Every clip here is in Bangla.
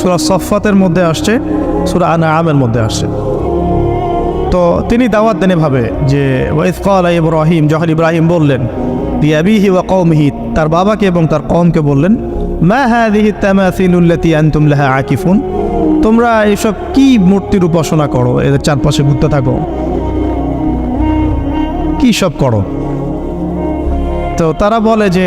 সুরা সফাতের মধ্যে আসছে, সুরা আনা আমের মধ্যে আসছে। তো তিনি দাওয়াত দেন এভাবে যে ওয়াইফ কল ইব্রাহিম, যখন ইব্রাহিম বললেন ইয়াবিহি ওয়া কৌমহি তার বাবাকে এবং তার কমকে বললেন, মা হাদিহি তামাসিলুল্লাতি আনতুম লাহা আকিফুন, তোমরা এইসব কি মূর্তির উপাসনা করো? এদের চারপাশে ঘুরতে থাকো। কি সব করো? তো তারা বলে যে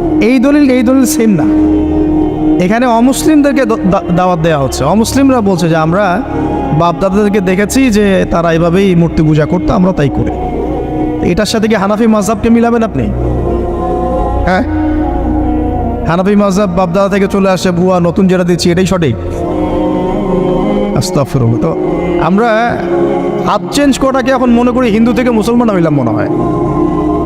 এই দলিল এই দলিল সেম না। এখানে অমুসলিমদেরকে দাওয়াত দেওয়া হচ্ছে। অমুসলিমরা বলছে যে, আমরা বাপদাদাদেরকে দেখেছি যে তারা এভাবেই মূর্তি পূজা করতো, আমরা তাই করি। এটার সাথে কি হানাফি মাঝহাবকে মিলাবেন আপনি? হ্যাঁ? হানাফি মাঝহাব বাপদাদা থেকে চলে আসে, বুয়া, নতুন যেটা দিচ্ছি, এটাই সঠিক। আস্তাগফিরুল্লাহ। তো আমরা হাত চেঞ্জ করাটাকে এখন মনে করি হিন্দু থেকে মুসলমান হইলাম মনে হয়।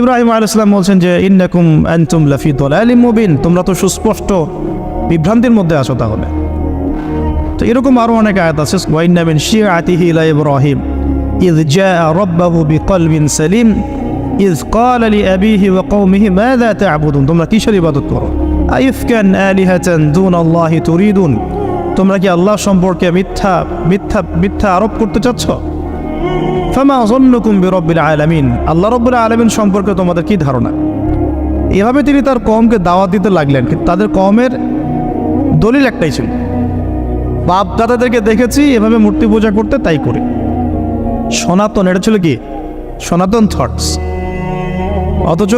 ইব্রাহিম আল ইসলাম বলছেন যে ইন্নাকুম আনতুম লাফি দলালি মুবিন তোমরা তো সুস্পষ্ট বিভ্রান্তির মধ্যে আছো তাহলে তো এরকম আরও অনেক আয়াত আছে ওয়াইন্নামিন শিয়া আতিহি ইলা ইব্রাহিম إذ جاء ربه بقلب سليم إذ قال لأبيه وقومه ماذا تعبدون তোমরা কিসের ইবাদত করো আইফকান আলিহাতান দুন আল্লাহি তুরিদুন তোমরা কি আল্লাহ সম্পর্কে মিথ্যা মিথ্যা মিথ্যা আরোপ করতে চাচ্ছ ফামা জন্নুকুম বিরব্বিল আল্লাহ রব্বুল আলামিন সম্পর্কে তোমাদের কি ধারণা? এভাবে তিনি তার কমকে দাওয়াত দিতে লাগলেন, কিন্তু তাদের কমের দলিল একটাই ছিল। বাপ দাদাদেরকে দেখেছি, এভাবে মূর্তি পূজা করতে তাই করি। সনাতন, এটা ছিল কি? সনাতন থটস অথচ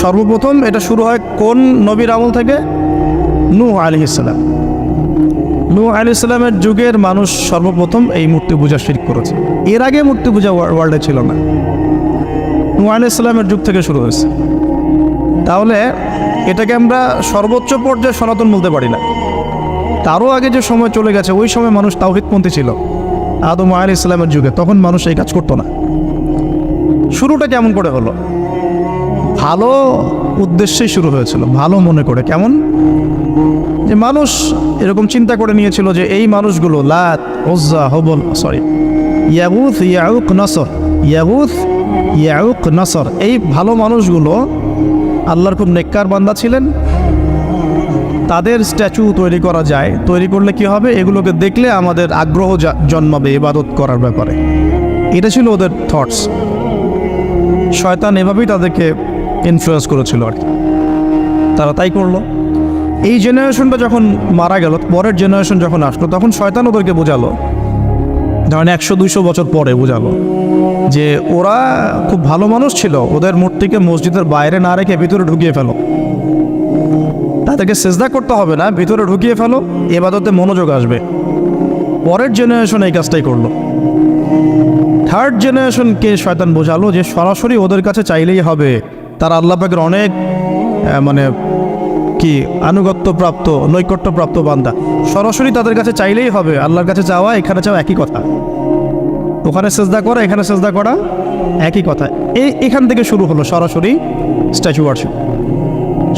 সর্বপ্রথম এটা শুরু হয় কোন নবীর আমল থেকে? নূ আলি ইসলাম নূ আলি ইসলামের যুগের মানুষ সর্বপ্রথম এই মূর্তি পূজা শির করেছে। এর আগে মূর্তি পূজা ওয়ার্ল্ডে ছিল না। নূ আলি ইসলামের যুগ থেকে শুরু হয়েছে। তাহলে এটাকে আমরা সর্বোচ্চ পর্যায়ে সনাতন বলতে পারি না। তারও আগে যে সময় চলে গেছে, ওই সময় মানুষ তাওহিদপন্থী ছিল। আদম আল ইসলামের যুগে, তখন মানুষ এই কাজ করতো না। শুরুটা কেমন করে হলো? ভালো উদ্দেশ্যেই শুরু হয়েছিল, ভালো মনে করে। কেমন? যে মানুষ এরকম চিন্তা করে নিয়েছিল যে এই মানুষগুলো, Lat Uzza Hubal sorry Yaghuth Yauq Nasr Yaghuth Yauq Nasr, এই ভালো মানুষগুলো আল্লাহর খুব নেককার বান্দা ছিলেন। তাদের স্ট্যাচু তৈরি করা যায়। তৈরি করলে কি হবে? এগুলোকে দেখলে আমাদের আগ্রহ জন্মাবে ইবাদত করার ব্যাপারে। এটা ছিল ওদের থটস শয়তান এভাবেই তাদেরকে ইনফ্লুয়েন্স করেছিল আর কি। তারা তাই করল। এই জেনারেশনটা যখন মারা গেল, পরের জেনারেশন যখন আসলো, তখন শয়তান ওদেরকে বোঝালো। ধরেন একশো, দুইশো বছর পরে বোঝালো যে ওরা খুব ভালো মানুষ ছিল, ওদের মূর্তিকে মসজিদের বাইরে না রেখে ভিতরে ঢুকিয়ে ফেলো। তাদেরকে সেজদা করতে হবে না, ভিতরে ঢুকিয়ে ফেলো, এবাদতে মনোযোগ আসবে। পরের জেনারেশন এই কাজটাই করল। থার্ড জেনারেশনকে শয়তান বোঝালো যে সরাসরি ওদের কাছে চাইলেই হবে। তারা আল্লাহ পাকের অনেক মানে কি আনুগত্য প্রাপ্ত নৈকট্য প্রাপ্ত বান্দা। সরাসরি তাদের কাছে চাইলেই হবে, আল্লাহর কাছে চাওয়া, এখানে চাওয়া একই কথা। ওখানে সেজদা করা, এখানে সেজদা করা একই কথা। এই এখান থেকে শুরু হলো সরাসরি স্ট্যাচু ওয়ার্শিপ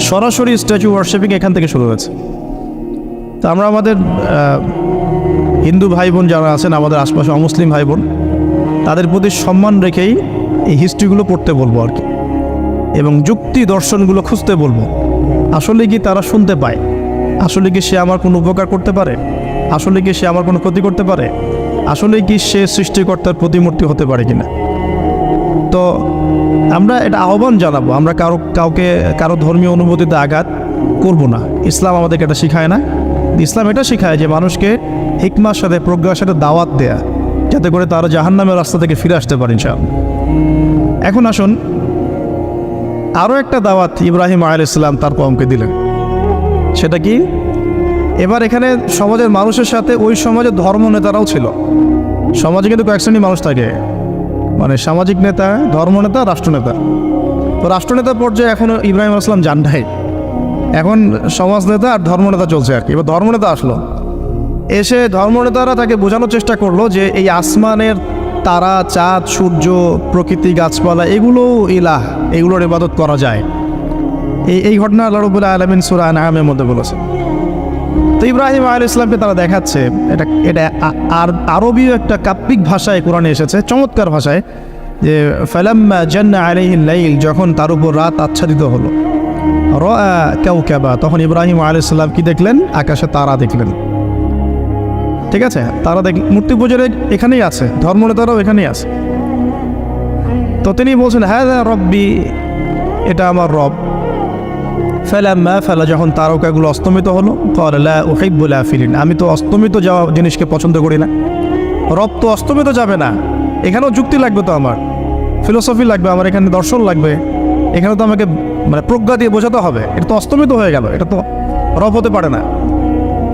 সরাসরি স্ট্যাচু ওয়ার্শিপিং এখান থেকে শুরু হয়েছে। তো আমরা আমাদের হিন্দু ভাই বোন যারা আছেন, আমাদের আশপাশে অমুসলিম ভাই বোন তাদের প্রতি সম্মান রেখেই এই হিস্ট্রিগুলো পড়তে বলব আর কি। এবং যুক্তি দর্শনগুলো খুঁজতে বলব। আসলে কি তারা শুনতে পায়? আসলে কি সে আমার কোনো উপকার করতে পারে? আসলে কি সে আমার কোনো ক্ষতি করতে পারে? আসলে কি সে সৃষ্টিকর্তার প্রতিমূর্তি হতে পারে কিনা? তো আমরা এটা আহ্বান জানাব। আমরা কারও, কাউকে, কারও ধর্মীয় অনুভূতিতে আঘাত করব না। ইসলাম আমাদেরকে এটা শেখায় না। ইসলাম এটা শেখায় যে মানুষকে হিকমার সাথে, প্রজ্ঞার সাথে দাওয়াত দেয়া, যাতে করে তারা জাহান্নামের রাস্তা থেকে ফিরে আসতে পারে ইনশাআল্লাহ। এখন আসুন আরও একটা দাওয়াত ইব্রাহিম আল ইসলাম তার কমকে দিলেন। সেটা কি? এবার এখানে সমাজের মানুষের সাথে ওই সমাজের ধর্ম নেতারাও ছিল। সমাজে কিন্তু কয়েক শ্রেণির মানুষ থাকে। মানে সামাজিক নেতা ধর্মনেতা রাষ্ট্রনেতা তো রাষ্ট্রনেতা পর্যায়ে এখন ইব্রাহিম আসলাম যান নাই। এখন সমাজ নেতা আর ধর্মনেতা চলছে আর কি। এবার ধর্মনেতা আসলো। এসে ধর্মনেতারা তাকে বোঝানোর চেষ্টা করল যে এই আসমানের তারা, চাঁদ, সূর্য, প্রকৃতি, গাছপালা এগুলো ইলাহ, এগুলোর ইবাদত করা যায়। এই এই ঘটনা আল্লাহ আলমিন সুরা নামের মধ্যে বলেছে তো ইব্রাহিম আল ইসলামকে তারা দেখাচ্ছে, এটা এটা আর আরবীয় একটা কাব্যিক ভাষায় কোরআনে এসেছে, চমৎকার ভাষায়, যে ফালাম্মা জান্না আলাইহিল লাইল, যখন তার উপর রাত আচ্ছাদিত হলো। র কেউ কেবা তখন ইব্রাহিম আল ইসলাম কি দেখলেন? আকাশে তারা দেখলেন। ঠিক আছে? তারা দেখ, মূর্তি পুজোর এখানেই আছে, ধর্মনেতারাও এখানেই আছে। তো তিনি বলছেন হ্যাঁ রব্বি, এটা আমার রব। ফেলা ম্যা ফেলা, যখন তারকাগুলো অস্তমিত হলো কলা ওহিবুল আফিলিন আমি তো অস্তমিত যাওয়া জিনিসকে পছন্দ করি না। রব তো অস্তমিত যাবে না। এখানেও যুক্তি লাগবে তো আমার। ফিলোসফি লাগবে, আমার এখানে দর্শন লাগবে। এখানে তো আমাকে মানে প্রজ্ঞা দিয়ে বোঝাতে হবে। এটা তো অস্তমিত হয়ে গেল। এটা তো রব হতে পারে না।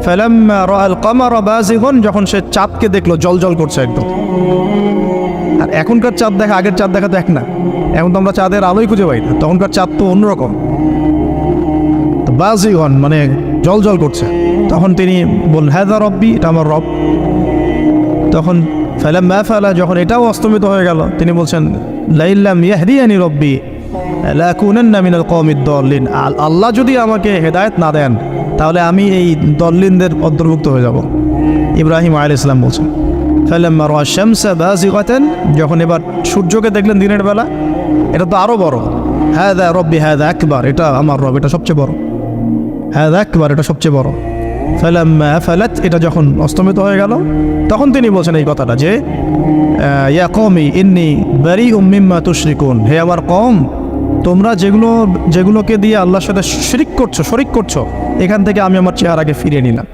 ফেলাম্মা বাজিগন যখন সে চাঁদকে দেখল, জল জল করছে একদম। আর এখনকার চাঁদ দেখা, আগের চাঁদ দেখা তো এক না। এখন তো আমরা চাঁদের আলোই খুঁজে পাই না। তখনকার চাঁদ তো অন্যরকম। বাজিগন মানে জল জল করছে। তখন তিনি বললেন হ্যাঁ রব্বি, এটা আমার রব। তখন ফেলা ম্যা ফেলা, যখন এটাও অস্তমিত হয়ে গেল, তিনি বলছেন লাইল্লাম ইয়াহদিয়ানি রব্বি। আল্লাহ যদি আমাকে হেদায়েত না দেন, তাহলে আমি এই দল্লিনদের অন্তর্ভুক্ত হয়ে যাব। ইব্রাহিম আল ইসলাম বলছেন শামসা যখন এবার সূর্যকে দেখলেন দিনের বেলা, এটা তো আরও বড়। হাদা রব্বি হাদা একবার এটা আমার রব, এটা সবচেয়ে বড়। হাদা একবার এটা সবচেয়ে বড়। ফালাম্মা ফালাত এটা যখন অস্তমিত হয়ে গেল, তখন তিনি বলছেন এই কথাটা যে ইয়া কওমি, ইন্নি বারিউম মিম্মা তুশরিকুন হে আমার কম তোমরা যেগুলো যেগুলোকে দিয়ে আল্লাহর সাথে শরিক করছ শরিক করছ, এখান থেকে আমি আমার চেহারাকে ফিরিয়ে নিলাম।